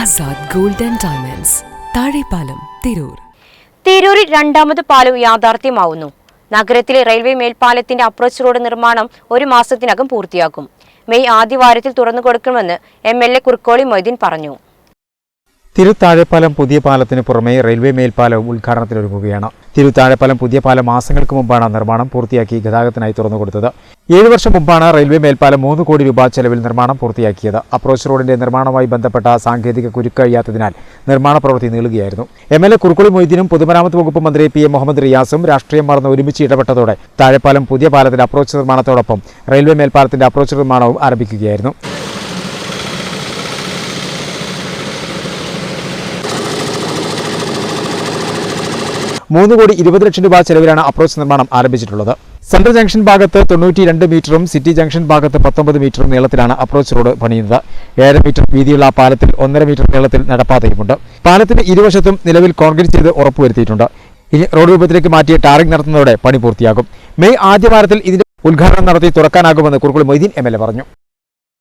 Azad gold and diamonds. Thazhepalam Tirur. തിരൂരിൽ രണ്ടാമത് പാലം യാഥാർത്ഥ്യമാവുന്നു. നഗരത്തിലെ റെയിൽവേ മേൽപ്പാലത്തിന്റെ അപ്രോച്ച് റോഡ് നിർമ്മാണം ഒരു മാസത്തിനകം പൂർത്തിയാക്കും. മെയ് ആദ്യവാരത്തിൽ തുറന്നു കൊടുക്കുമെന്ന് M L A Kurukkoli Moideen പറഞ്ഞു. തിരുത്താഴെപ്പാലം പുതിയ പാലത്തിന് പുറമെ റെയിൽവേ മേൽപ്പാലവും ഉദ്ഘാടനത്തിനൊരുങ്ങുകയാണ്. തിരുത്താഴെപ്പാലം പുതിയ പാലം മാസങ്ങൾക്ക് മുമ്പാണ് നിർമ്മാണം പൂർത്തിയാക്കി ഗതാഗതത്തിനായി തുറന്നുകൊടുത്തത്. ഏഴു വർഷം മുമ്പാണ് റെയിൽവേ മേൽപ്പാലം മൂന്ന് കോടി രൂപ ചെലവിൽ നിർമ്മാണം പൂർത്തിയാക്കിയത്. അപ്രോച്ച് റോഡിന്റെ നിർമ്മാണവുമായി ബന്ധപ്പെട്ട സാങ്കേതിക കുരുക്കഴിയാത്തതിനാൽ നിർമ്മാണ പ്രവൃത്തി നീളുകയായിരുന്നു. എം എൽ എ കുറുക്കുളി മൊയ്തീനും പൊതുമരാമത്ത് വകുപ്പ് മന്ത്രി പി എം മുഹമ്മദ് റിയാസും രാഷ്ട്രീയം മറന്ന് ഒരുമിച്ച് ഇടപെട്ടതോടെ താഴെപ്പാലം പുതിയ പാലത്തിന്റെ അപ്രോച്ച് നിർമ്മാണത്തോടൊപ്പം റെയിൽവേ മേൽപ്പാലത്തിന്റെ അപ്രോച്ച് നിർമ്മാണവും ആരംഭിക്കുകയായിരുന്നു. മൂന്ന് കോടി ഇരുപത് ലക്ഷം രൂപ ചെലവിലാണ് അപ്രോച്ച് നിർമ്മാണം ആരംഭിച്ചിട്ടുള്ളത്. സെൻട്രൽ ജംഗ്ഷൻ ഭാഗത്ത് തൊണ്ണൂറ്റി രണ്ട് മീറ്ററും സിറ്റി ജംഗ്ഷൻ ഭാഗത്ത് പത്തൊമ്പത് മീറ്ററും നീളത്തിലാണ് അപ്രോച്ച് റോഡ് പണിയുന്നത്. ഏഴ് മീറ്റർ വീതിയുള്ള പാലത്തിൽ ഒന്നര മീറ്റർ നീളത്തിൽ നടപ്പാതയുമുണ്ട്. പാലത്തിന് ഇരുവശത്തും നിലവിൽ കോൺക്രീറ്റ് ചെയ്ത് ഉറപ്പുവരുത്തിയിട്ടുണ്ട്. ഇനി റോഡ് രൂപത്തിലേക്ക് മാറ്റി ടാറിംഗ് നടത്തുന്നതോടെ പണി പൂർത്തിയാകും. മെയ് ആദ്യവാരത്തിൽ ഇതിന്റെ ഉദ്ഘാടനം നടത്തി തുറക്കാനാകുമെന്ന് കുറുക്കുളി മൊയ്തീൻ എം പറഞ്ഞു.